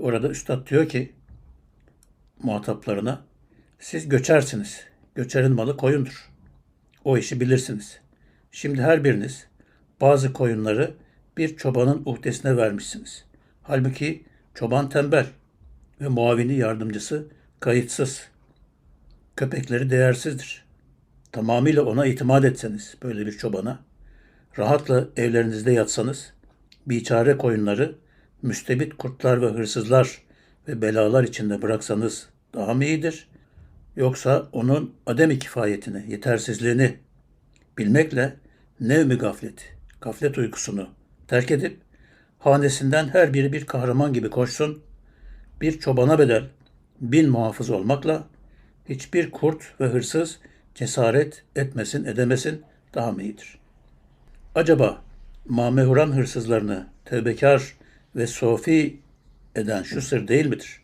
Orada üstad diyor ki muhataplarına siz göçersiniz. Göçerin malı koyundur. O işi bilirsiniz. Şimdi her biriniz bazı koyunları bir çobanın uhdesine vermişsiniz. Halbuki çoban tembel ve muavini yardımcısı kayıtsız. Köpekleri değersizdir. Tamamıyla ona itimat etseniz böyle bir çobana, rahatla evlerinizde yatsanız, biçare koyunları müstebit kurtlar ve hırsızlar ve belalar içinde bıraksanız daha mı iyidir? Yoksa onun adem kifayetini, yetersizliğini bilmekle nevmi gafleti, gaflet uykusunu terk edip hanesinden her biri bir kahraman gibi koşsun, bir çobana bedel bin muhafız olmakla hiçbir kurt ve hırsız cesaret etmesin edemesin daha mı iyidir? Acaba mamehuran hırsızlarını tevbekar ve sofi eden şu sır değil midir?